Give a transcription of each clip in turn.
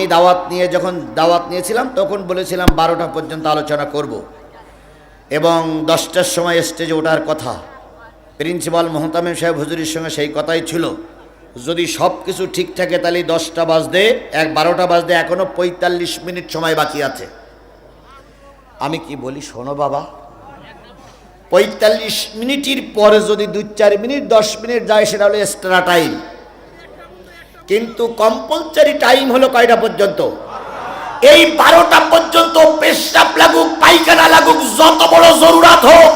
এই দাওয়াত নিয়ে যখন দাওয়াত নিয়েছিলাম, তখন বলেছিলাম বারোটা পর্যন্ত আলোচনা করব। এবং দশটার সময় স্টেজে ওঠার কথা। প্রিন্সিপাল মোহতামিম সাহেব হুজুরির সঙ্গে সেই কথাই ছিল। যদি সব কিছু ঠিক থাকে, তাহলে দশটা বাজতে, এক বারোটা বাজতে এখনও পঁয়তাল্লিশ মিনিট সময় বাকি আছে। আমি কি বলি, শোনো বাবা। পঁয়তাল্লিশ মিনিটের পরে যদি দু চার মিনিট, দশ মিনিট যায়, সেটা হলো এক্সট্রা টাইম কিন্তু কম্পালসারি টাইম হলো কয়টা পর্যন্ত? এই বারোটা পর্যন্ত পেশাব লাগুক, পায়খানা লাগুক, যত বড় জরুরাত হোক,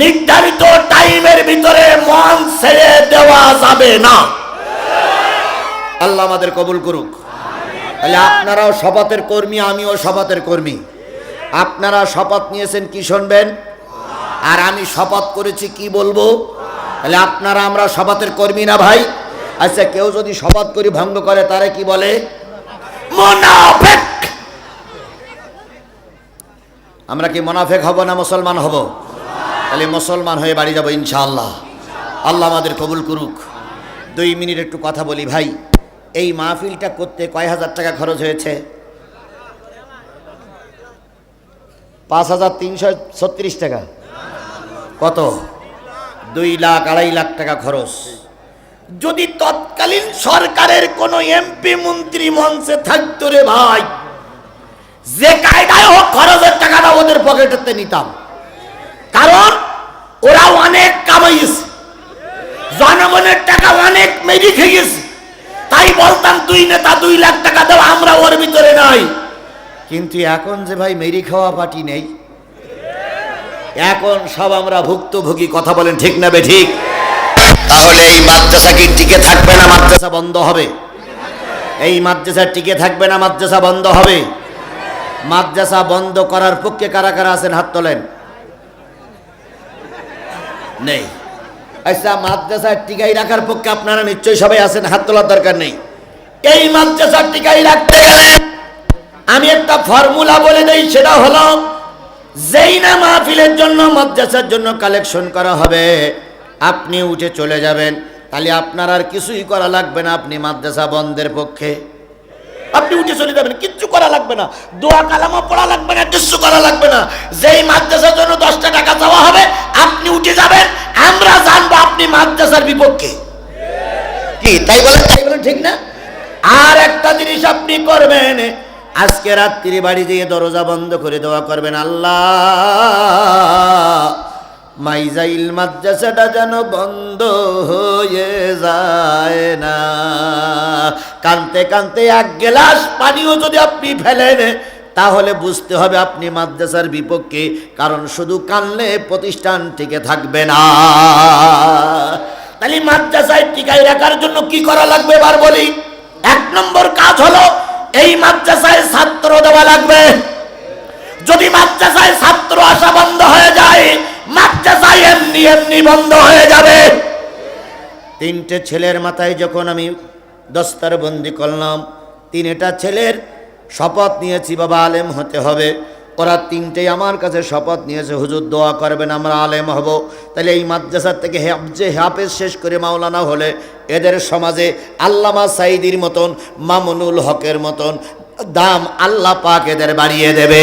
নির্ধারিত টাইমের ভিতরে মন ছেড়ে দেওয়া যাবে না। আল্লাহ আমাদের কবুল করুক। তাহলে আপনারাও শপথের কর্মী, আমিও শপথের কর্মী। আপনারা শপথ নিয়েছেন, কি শুনবেন? আর আমি শপথ করেছি, কি বলব? তাহলে আপনারা, আমরা শপথের কর্মী না ভাই? আচ্ছা কেউ যদি শপথ করি, ভঙ্গ করে, তারে কি বলে? আমরা কি মোনাফেক হব না মুসলমান হব? তাহলে মুসলমান হয়ে বাড়ি যাব ইনশাআল্লাহ। আল্লাহ আমাদের কবুল করুক। দুই মিনিট একটু কথা বলি, ভাই। এই মাহফিলটা করতে কয় হাজার টাকা খরচ হয়েছে? পাঁচ হাজার তিনশো ছত্রিশ টাকা। কত? দুই লাখ, আড়াই লাখ টাকা খরচ। যদি তৎকালীন সরকারের কোন এমপি মন্ত্রী মঞ্চে থাকতো রে ভাই, যে কায়দায় হোক খরচের টাকাটা ওদের পকেটেতে নিতাম। কারণ ওরা অনেক কামাইছে জনগণের টাকা অনেক মেরি খেয়ে গেছে তাই বলতাম, দুই নেতা দুই লাখ টাকা দেওয়া আমরা ওর ভিতরে নাই। কিন্তু এখন যে ভাই মেরি খাওয়া পার্টি নেই। এখন সব আমরা ভুক্তভোগী, কথা বলেন ঠিক না বে ঠিক? তাহলে এই মাদ্রাসা কি টিকে থাকবে না মাদ্রাসা বন্ধ হবে? এই মাদ্রাসা টিকে থাকবে না মাদ্রাসা বন্ধ হবে? মাদ্রাসা বন্ধ করার পক্ষে কারা কারা আছেন হাত তোলেন? নেই। আচ্ছা মাদ্রাসা টিকাই রাখার পক্ষে আপনারা নিশ্চয়ই সবাই আছেন, হাত তোলার দরকার নেই। এই মাদ্রাসা টিকাই রাখতে গেলে আমি একটা ফর্মুলা বলে দেই, সেটা হলো, যেই না মাহফিলের জন্য, মাদ্রাসার জন্য কালেকশন করা হবে আপনি উঠে চলে যাবেন। তাহলে আপনার আর কিছুই করা লাগবে না আপনি মাদ্রাসা বন্ধের পক্ষে। আপনি উঠে চলে যাবেন, কিচ্ছু করা লাগবে না। দোয়া কালামও পড়া লাগবে না, কিচ্ছু করা লাগবে না। যেই মাদ্রাসার জন্য দশটা টাকা দেওয়া হবে, আপনি উঠে যাবেন, আমরা জানব আপনি মাদ্রাসার বিপক্ষে। কি, তাই বলেন তাই বলেন, ঠিক না? আর একটা জিনিস আপনি করবেন, আজকে রাত্রি বাড়ি দিয়ে দরজা বন্ধ করে দেওয়া করবেন, আল্লাহ। মাইজাইল মাদ্রাসাটা যেন বন্ধ হয়ে যায় না। কানতে কানতে এক গ্লাস পানিও যদি আপনি ফেলেন, তাহলে বুঝতে হবে আপনি মাদ্রাসার বিপক্ষে, কারণ শুধু কানলে প্রতিষ্ঠান টিকে থাকবে না। তাহলে মাদ্রাসায় টিকাই রাখার জন্য কি করা লাগবে এবার বলি? এক নম্বর কাজ হলো, এই মাদ্রাসায় ছাত্র দেওয়া লাগবে। যদি মাদ্রাসায় ছাত্র আসা বন্ধ হয়ে যায় মাদ্রাসায় এমনি এমনি বন্ধ হয়ে যাবে। তিনটে ছেলের মাথায় যখন আমি দস্তার বন্দি করলাম, তিনটা ছেলের শপথ নিয়েছি, বাবা আলেম হতে হবে। ওরা তিনটেই আমার কাছে শপথ নিয়েছে, হুজুর দোয়া করবেন, আমরা আলেম হব। তাহলে এই মাদ্রাসার থেকে যে হাফেজ শেষ করে মাওলানা হলে, এদের সমাজে আল্লামা সাইদির মতন, মামুনুল হকের মতন দাম আল্লাহ পাক এদের বাড়িয়ে দেবে।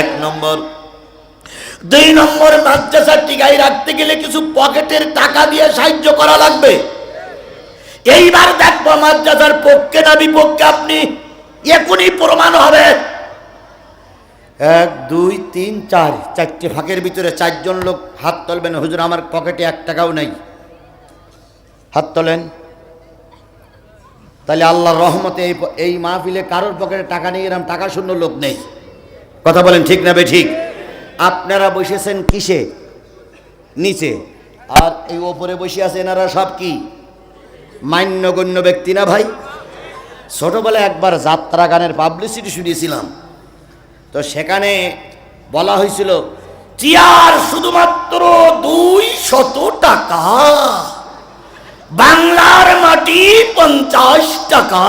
এক নম্বর। দুই নম্বর মাদ্রাসা টিকাই রাখতে গেলে কিছু পকেটের টাকা দিয়ে সাহায্য করা লাগবে। এইবার দেখব মাদ্রাসার পক্ষে না বিপক্ষে আপনি এখনই প্রমাণ হবে। এক, দুই, তিন, চার, চারটে ফাঁকের ভিতরে চারজন লোক হাত তুলবেন। হুজুর, আমার পকেটে এক টাকাও নেই। হাত তোলেন। তাহলে আল্লাহর রহমতে এই এই মাহফিলে কারোর পকেটে টাকা নেই এরকম টাকা শূন্য লোক নেই। কথা বলেন ঠিক না বে ঠিক? আপনারা বসেছেন কিসে? নিচে। আর এই ওপরে বসে আছে এনারা সব কি? মান্যগণ্য ব্যক্তি না ভাই? ছোটবেলায় একবার যাত্রা গানের পাবলিসিটি শুনিয়েছিলাম। তো সেখানে বলা হয়েছিল, চেয়ার শুধুমাত্র দুই শত টাকা, বাংলার মাটি পঞ্চাশ টাকা।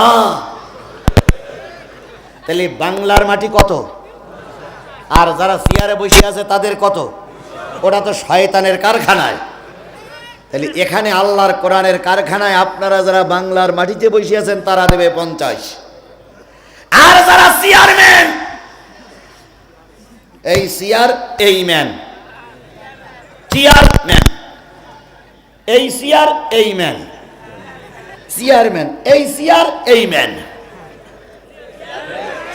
তাহলে বাংলার মাটি কত? আর যারা চেয়ারে বসে আছে, তাদের কত? ওটা তো শয়তানের কারখানায়। তাহলে এখানে আল্লাহর কোরআনের কারখানায় আপনারা যারা বাংলার মাটিতে বসে আছেন, তারা দেবে পঞ্চাশ। আর যারা চেয়ারম্যান, এই চেয়ার, এই ম্যান। চেয়ারম্যান, এই চেয়ার, এই ম্যান। চেয়ারম্যান, এই চেয়ার, এই ম্যান।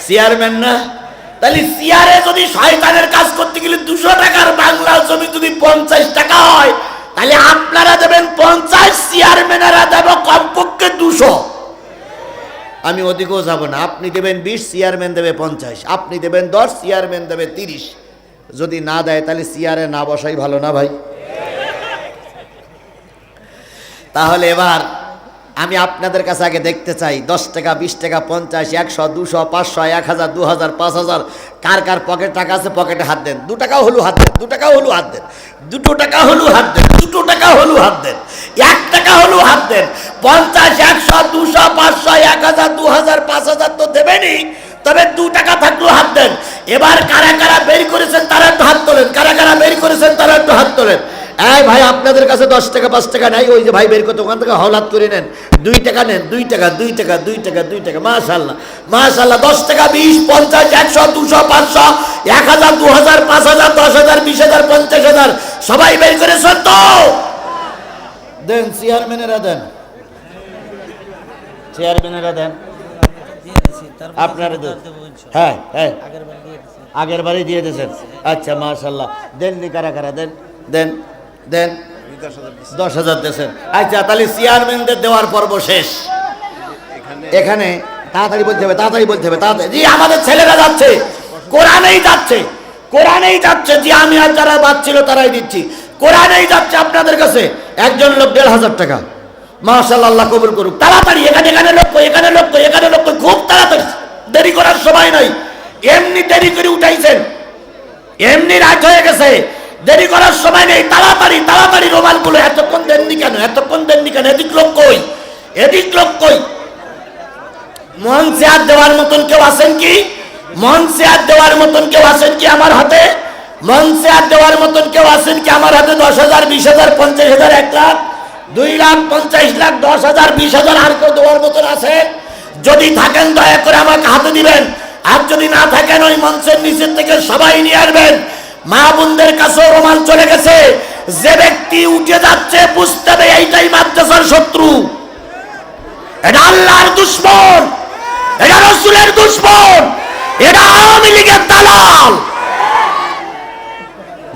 চেয়ারম্যান না? তাহলে চেয়ারে যদি শয়তানের কাজ করতে গেলে দুশো টাকার বাংলা জমি যদি পঞ্চাশ টাকা হয়, তাহলে আপনারা দেবেন পঞ্চাশ, চেয়ারম্যানেরা দেব কমপক্ষে দুশো। আমি ওদিকেও যাব না, আপনি দেবেন বিশ, চেয়ারম্যান দেবে পঞ্চাশ, আপনি দেবেন দশ, চেয়ারম্যান দেবে তিরিশ। যদি না দেয়, তাহলে চেয়ারে না বসাই ভালো না ভাই? তাহলে এবার আমি আপনাদের কাছে আগে দেখতে চাই, দশ টাকা, বিশ টাকা, পঞ্চাশ, একশো, দুশো, পাঁচশো, এক হাজার, দু হাজার, পাঁচ হাজার। কার কার পকেট টাকা আছে, পকেটে হাত দেন। দু টাকা হলু হাত দেন, দু টাকা হলু হাত দেন। দুটো টাকা হলু হাত দেন, দুটো টাকা হলু হাত দেন। এক টাকা হলু হাত দেন। পঞ্চাশ, একশো, দুশো, পাঁচশো, এক হাজার, দু হাজার, পাঁচ হাজার তো দেবেনি তবে দু টাকা থাকলেও হাত দেন। এবার কারা কারা বের করেছেন তারা একটু হাত তোলেন। কারা কারা বের করেছেন তারা একটু হাত তোলেন। এই ভাই, আপনাদের কাছে দশ টাকা, পাঁচ টাকা নাই, ওই যে ভাই বের করতে, ওখান থেকে হলাত করে নেন। দুই টাকা নেন, দুই টাকা দুই টাকা দুই টাকা দুই টাকা মাশাল্লাহ মাশাল্লাহ দশ টাকা, বিশ, পঞ্চাশ, একশো, দুশো, পাঁচশো, এক হাজার, দু হাজার, পাঁচ হাজার, দশ হাজার, বিশ হাজার, পঞ্চাশ হাজার, সবাই বের করেছেন তো দেন, চেয়ারম্যানেরা দেন। চেয়ারম্যানেরা দেন। আপনারা হ্যাঁ হ্যাঁ। আগের বারে দিয়ে দিয়েছেন। আচ্ছা মাশাল্লাহ দেন নি কারা কারা? দেন দেন। দেন দশ হাজার দিয়েছেন আচ্ছা তাহলে চেয়ারম্যানদের দেওয়ার পর্ব শেষ। এখানে তাড়াতাড়ি বলতে হবে, তাড়াতাড়ি বলতে হবে, তাড়াতাড়ি। জি, আমাদের ছেলেরা যাচ্ছে, কোরআনেই যাচ্ছে কোরআনেই যাচ্ছে। যে আমি আর যারা বাচ্ছিল তারাই দিচ্ছি। কোরআনেই যাচ্ছে আপনাদের কাছে। একজন লোক দেড় হাজার টাকা। মাশাল্লাহ আল্লাহ কবুল করুক। তাড়াতাড়ি, এখানে এখানে লোক এখানে লোক এখানে লোক খুব তাড়াতাড়ি। দেরি করার সময় নাই। এমনি দেরি করে উঠাইছেন। এমনি রাত হয়ে গেছে। দেরি করার সময় নেই, তাড়াতাড়ি তাড়াতাড়ি রোমালগুলো, এতক্ষণ দেননি কেন? এতক্ষণ দেননি কেন? এদিক লোক কই? এদিক লোক কই? মঞ্চে হাত দেওয়ার মতন কেউ আছেন কি? মঞ্চে হাত দেওয়ার মতন কেউ আছেন কি আমার হাতে? মঞ্চে হাত দেওয়ার মতন কেউ আছেন কি আমার হাতে? দশ হাজার, বিশ হাজার, পঞ্চাশ হাজার, এক লাখ, দুই লাখ, পঞ্চাশ লাখ, দশ হাজার, বিশ হাজার আর কেউ দেওয়ার মতন আছে? যদি থাকেন, দয়া করে আমাকে হাতে দিবেন। আর যদি না থাকেন, ওই মঞ্চের নিচের থেকে সবাই নিয়ে আসবেন। মা বোনদের কাছেও রোমান চলে গেছে যে ব্যক্তি উঠে যাচ্ছে, বুঝতে হবে এইটাই মাদ্রাসার শত্রু। এটা আল্লাহর দুশ্মন, এটা রসুলের দুশ্মন, এটা আওয়ামী লীগের দালাল।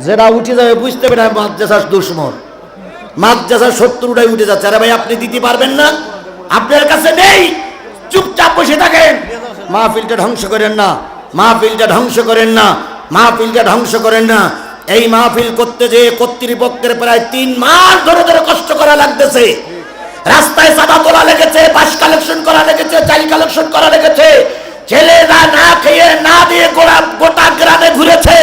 যেটা উঠে যাবে, বুঝতে হবে না মাদ্রাসার দুশ্মন। মাদ্রাসার শত্রুটাই উঠে যাচ্ছে। আরে ভাই, আপনি দিতে পারবেন না। আপনার কাছে নেই। চুপচাপ বসে থাকেন। মাহফিলটা ধ্বংস করেন না। মাহফিলটা ধ্বংস করেন না। মাহফিলটা ধ্বংস করেন না। এই মাহফিল করতে যে কর্তৃপক্ষের প্রায় তিন মাস ধরে ধরে কষ্ট করা লাগতেছে। রাস্তায় চাঁদা তোলা লেগেছে বাস কালেকশন করা লেগেছে চাল কালেকশন করা লেগেছে। ছেলেরা না খেয়ে, না দিয়ে গোড়া গোটা গ্রামে ঘুরেছে।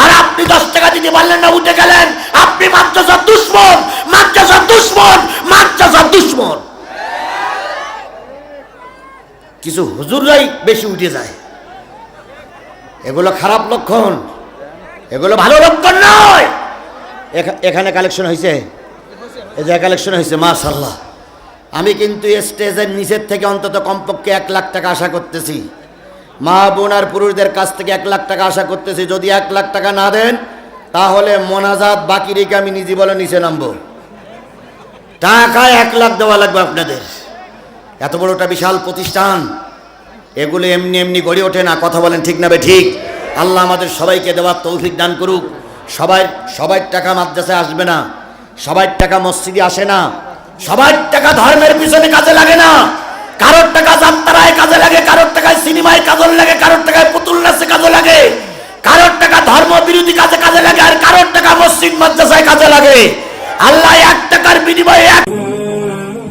আর আপনি দশ টাকা দিতে পারলেন না, উঠে গেলেন। আপনি মাদ্রাসার দুশ্মন মাদ্রাসার দুশ্মন মাদ্রাসার দুশ্মন। কিছু হুজুররাই বেশি উঠে যায়। এগুলো খারাপ লক্ষণ। এগুলো ভালো লক্ষণ নয়। এখানে কালেকশন হয়েছে এই যে কালেকশন হয়েছে মাশাল্লাহ আমি কিন্তু স্টেজের নিচের থেকে অন্তত কমপক্ষে এক লাখ টাকা আশা করতেছি। মা, বোন আর পুরুষদের কাছ থেকে এক লাখ টাকা আশা করতেছি। যদি এক লাখ টাকা না দেন, তাহলে মোনাজাত বাকি রেখে আমি নিজে বলে নিচে নামবো। টাকা এক লাখ দেওয়া লাগবে আপনাদের। এত বড় একটা বিশাল প্রতিষ্ঠান। এগুলো এমনি এমনি গড়ে ওঠে না, কথা বলেন ঠিক না ঠিক? আল্লাহ আমাদের সবাইকে দেওয়ার তৌফিক দান করুক। সবাই সবার টাকা মাদ্রাসায় আসবে না সবার টাকা মসজিদে আসে না সবার টাকা ধর্মের পিছনে কাজে লাগে না, কারোর টাকা যাত্রায় কাজে লাগে, কারোর টাকায় সিনেমায় কাজে লাগে, কারোর টাকায় পুতুল নাচে কাজে লাগে, কারোর টাকা ধর্ম বিরোধী কাজে কাজে লাগে, আর কারোর টাকা মসজিদ মাদ্রাসায় কাজে লাগে। আল্লাহ এক টাকার বিনিময়ে এক